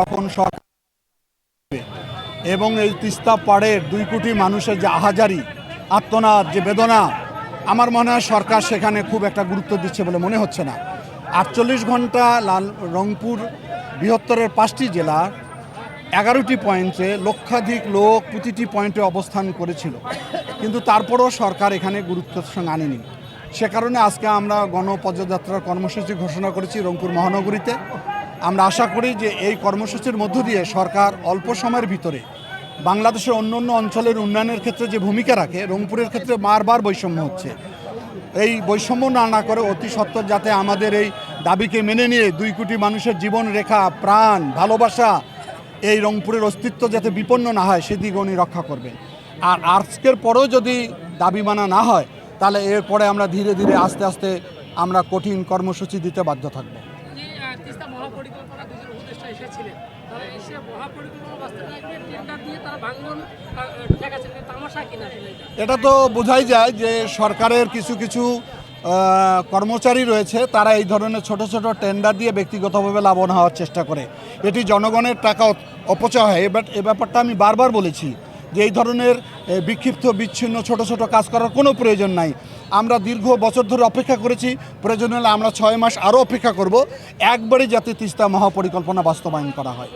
তখন সরকার এবং এই তিস্তা পাড়ের দুই কোটি মানুষের যে আহাজারি, আত্মনাদ, যে বেদনা, আমার মনে হয় সরকার সেখানে খুব একটা গুরুত্ব দিচ্ছে বলে মনে হচ্ছে না। আটচল্লিশ ঘণ্টা লাল, রংপুর বৃহত্তরের পাঁচটি জেলার এগারোটি পয়েন্টে লক্ষাধিক লোক প্রতিটি পয়েন্টে অবস্থান করেছিল। কিন্তু তারপরও সরকার এখানে গুরুত্বের সঙ্গে আনেনি। সে কারণে আজকে আমরা গণপদযাত্রার কর্মসূচি ঘোষণা করেছি রংপুর মহানগরীতে। আমরা আশা করি যে এই কর্মসূচির মধ্য দিয়ে সরকার অল্প সময়ের ভিতরে বাংলাদেশের অন্য অন্য অঞ্চলের উন্নয়নের ক্ষেত্রে যে ভূমিকা রাখে, রংপুরের ক্ষেত্রে বারবার বৈষম্য হচ্ছে। এই বৈষম্য না না করে অতি সত্বর যাতে আমাদের এই দাবিকে মেনে নিয়ে দুই কোটি মানুষের জীবন রেখা, প্রাণ, ভালোবাসা এই রংপুরের অস্তিত্ব যাতে বিপন্ন না হয়, সেদিকে উনি রক্ষা করবেন। আর আজকের পরেও যদি দাবি মানা না হয়, তাহলে এরপরে আমরা ধীরে ধীরে আস্তে আস্তে আমরা কঠিন কর্মসূচি দিতে বাধ্য থাকব। মহাপরিকল্পনা দুজন উপদেষ্টা এসেছিলেন। তারা এসে মহাপরিকল্পনা বাস্তবায়ন টেন্ডার দিয়ে তারা ভাঙন তামাশা কিনা এটা তো বোঝাই যায় যে সরকারের কিছু কিছু কর্মচারী রয়েছে, তারা এই ধরনের ছোট ছোট টেন্ডার দিয়ে ব্যক্তিগতভাবে লাভবান হওয়ার চেষ্টা করে। এটি জনগণের টাকা অপচয় হয়। এবার, এ ব্যাপারটা আমি বারবার বলেছি যে এই ধরনের বিক্ষিপ্ত, বিচ্ছিন্ন, ছোট ছোট কাজ করার কোনো প্রয়োজন নাই। আমরা দীর্ঘ বছর ধরে অপেক্ষা করেছি। প্রয়োজন হলে আমরা ছয় মাস আরও অপেক্ষা করব। একবারই যাতে তিস্তা মহাপরিকল্পনা বাস্তবায়ন করা হয়।